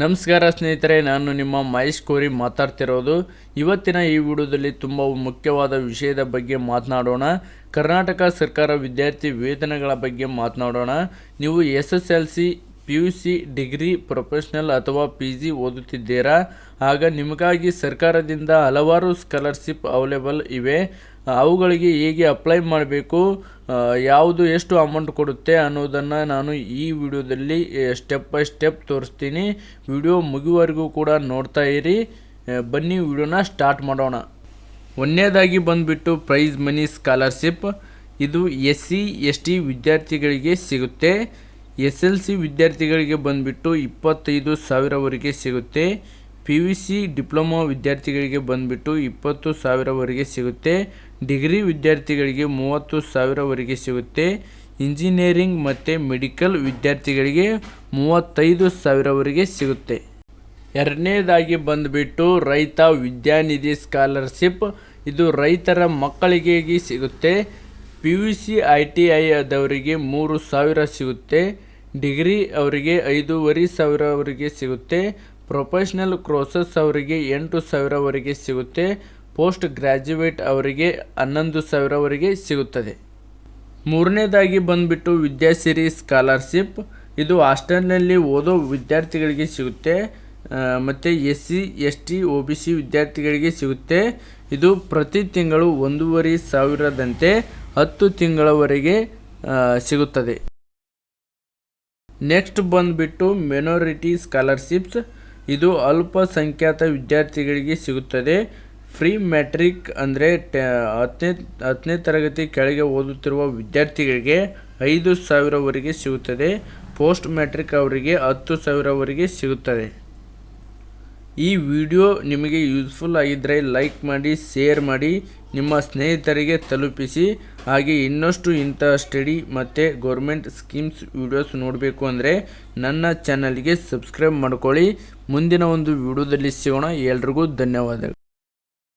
ನಮಸ್ಕಾರ ಸ್ನೇಹಿತರೆ, ನಾನು ನಿಮ್ಮ ಮಹೇಶ್ ಕೋರಿ ಮಾತಾಡ್ತಿರೋದು. ಇವತ್ತಿನ ಈ ವಿಡಿಯೋದಲ್ಲಿ ತುಂಬ ಮುಖ್ಯವಾದ ವಿಷಯದ ಬಗ್ಗೆ ಮಾತನಾಡೋಣ. ಕರ್ನಾಟಕ ಸರ್ಕಾರ ವಿದ್ಯಾರ್ಥಿ ವೇತನಗಳ ಬಗ್ಗೆ ಮಾತನಾಡೋಣ. ನೀವು S S L C P U C degree professional ಅಥವಾ ಪಿ ಜಿ ಓದುತ್ತಿದ್ದೀರಾ? ಆಗ ನಿಮಗಾಗಿ ಸರ್ಕಾರದಿಂದ ಹಲವಾರು ಸ್ಕಾಲರ್ಶಿಪ್ ಅವೈಲೇಬಲ್ ಇವೆ. ಅವುಗಳಿಗೆ ಹೇಗೆ ಅಪ್ಲೈ ಮಾಡಬೇಕು? ಯಾವುದು ಎಷ್ಟು ಅಮೌಂಟ್ ಕೊಡುತ್ತೆ ಅನ್ನೋದನ್ನು ನಾನು ಈ ವಿಡಿಯೋದಲ್ಲಿ ಸ್ಟೆಪ್ ಬೈ ಸ್ಟೆಪ್ ತೋರಿಸ್ತೀನಿ. ವಿಡಿಯೋ ಮುಗಿವರೆಗೂ ಕೂಡ ನೋಡ್ತಾ ಇರಿ. ಬನ್ನಿ, ವಿಡಿಯೋನ ಸ್ಟಾರ್ಟ್ ಮಾಡೋಣ. ಒಂದನೇದಾಗಿ ಬಂದುಬಿಟ್ಟು ಪ್ರೈಸ್ ಮನಿ ಸ್ಕಾಲರ್ಶಿಪ್. ಇದು ಎಸ್ ಸಿ ಎಸ್ ಟಿ ವಿದ್ಯಾರ್ಥಿಗಳಿಗೆ ಸಿಗುತ್ತೆ. ಎಸ್ ಎಲ್ ಸಿ ವಿದ್ಯಾರ್ಥಿಗಳಿಗೆ ಬಂದುಬಿಟ್ಟು ಇಪ್ಪತ್ತೈದು ಸಾವಿರವರೆಗೆ ಸಿಗುತ್ತೆ. ಪಿ ಯು ಸಿ ಡಿಪ್ಲೊಮಾ ವಿದ್ಯಾರ್ಥಿಗಳಿಗೆ ಬಂದುಬಿಟ್ಟು ಇಪ್ಪತ್ತು ಸಾವಿರವರೆಗೆ ಸಿಗುತ್ತೆ. ಡಿಗ್ರಿ ವಿದ್ಯಾರ್ಥಿಗಳಿಗೆ ಮೂವತ್ತು ಸಾವಿರವರೆಗೆ ಸಿಗುತ್ತೆ. ಇಂಜಿನಿಯರಿಂಗ್ ಮತ್ತು ಮೆಡಿಕಲ್ ವಿದ್ಯಾರ್ಥಿಗಳಿಗೆ ಮೂವತ್ತೈದು ಸಾವಿರವರೆಗೆ ಸಿಗುತ್ತೆ. ಎರಡನೇದಾಗಿ ಬಂದುಬಿಟ್ಟು ರೈತ ವಿದ್ಯಾನಿಧಿ ಸ್ಕಾಲರ್ಶಿಪ್. ಇದು ರೈತರ ಮಕ್ಕಳಿಗೆ ಸಿಗುತ್ತೆ. P U C, I T I ಆದವರಿಗೆ ಮೂರು ಸಾವಿರ ಸಿಗುತ್ತೆ, ಡಿಗ್ರಿ ಅವರಿಗೆ ಐದೂವರೆ ಸಾವಿರವರೆಗೆ ಸಿಗುತ್ತೆ, ಪ್ರೊಫೆಷ್ನಲ್ ಕ್ರೋಸಸ್ ಅವರಿಗೆ ಎಂಟು ಸಾವಿರವರೆಗೆ ಸಿಗುತ್ತೆ, ಪೋಸ್ಟ್ ಗ್ರ್ಯಾಜುಯೇಟ್ ಅವರಿಗೆ ಹನ್ನೊಂದು ಸಾವಿರವರೆಗೆ ಸಿಗುತ್ತದೆ. ಮೂರನೇದಾಗಿ ಬಂದುಬಿಟ್ಟು ವಿದ್ಯಾಸಿರಿ ಸ್ಕಾಲರ್ಶಿಪ್. ಇದು ಹಾಸ್ಟೆಲ್ನಲ್ಲಿ ಓದೋ ವಿದ್ಯಾರ್ಥಿಗಳಿಗೆ ಸಿಗುತ್ತೆ ಮತ್ತು S C S T O B C ವಿದ್ಯಾರ್ಥಿಗಳಿಗೆ ಸಿಗುತ್ತೆ. ಇದು ಪ್ರತಿ ತಿಂಗಳು ಒಂದೂವರೆ ಸಾವಿರದಂತೆ ಹತ್ತು ತಿಂಗಳವರೆಗೆ ಸಿಗುತ್ತದೆ. ನೆಕ್ಸ್ಟ್ ಬಂದುಬಿಟ್ಟು ಮೆನೋರಿಟಿ ಸ್ಕಾಲರ್ಶಿಪ್ಸ್. ಇದು ಅಲ್ಪಸಂಖ್ಯಾತ ವಿದ್ಯಾರ್ಥಿಗಳಿಗೆ ಸಿಗುತ್ತದೆ. ಫ್ರೀ ಮ್ಯಾಟ್ರಿಕ್ ಅಂದರೆ ಹತ್ತನೇ ಹತ್ತನೇ ತರಗತಿ ಕೆಳಗೆ ಓದುತ್ತಿರುವ ವಿದ್ಯಾರ್ಥಿಗಳಿಗೆ ಐದು ಸಾವಿರವರೆಗೆ ಸಿಗುತ್ತದೆ. ಪೋಸ್ಟ್ ಮ್ಯಾಟ್ರಿಕ್ ಅವರಿಗೆ ಹತ್ತು ಸಾವಿರವರೆಗೆ ಸಿಗುತ್ತದೆ. ಈ ವಿಡಿಯೋ ನಿಮಗೆ ಯೂಸ್ಫುಲ್ ಆಗಿದ್ದರೆ ಲೈಕ್ ಮಾಡಿ, ಶೇರ್ ಮಾಡಿ. ನಿಮ್ಮ ಸ್ನೇಹಿತರಿಗೆ ತಲುಪಿಸಿ. ಹಾಗೆ ಇನ್ನಷ್ಟು ಇಂಥ ಸ್ಟಡಿ ಮತ್ತು ಗೌರ್ಮೆಂಟ್ ಸ್ಕೀಮ್ಸ್ ವಿಡಿಯೋಸ್ ನೋಡಬೇಕು ಅಂದರೆ ನನ್ನ ಚಾನಲ್ಗೆ ಸಬ್ಸ್ಕ್ರೈಬ್ ಮಾಡ್ಕೊಳ್ಳಿ. ಮುಂದಿನ ಒಂದು ವಿಡಿಯೋದಲ್ಲಿ ಸಿಗೋಣ. ಎಲ್ರಿಗೂ ಧನ್ಯವಾದಗಳು.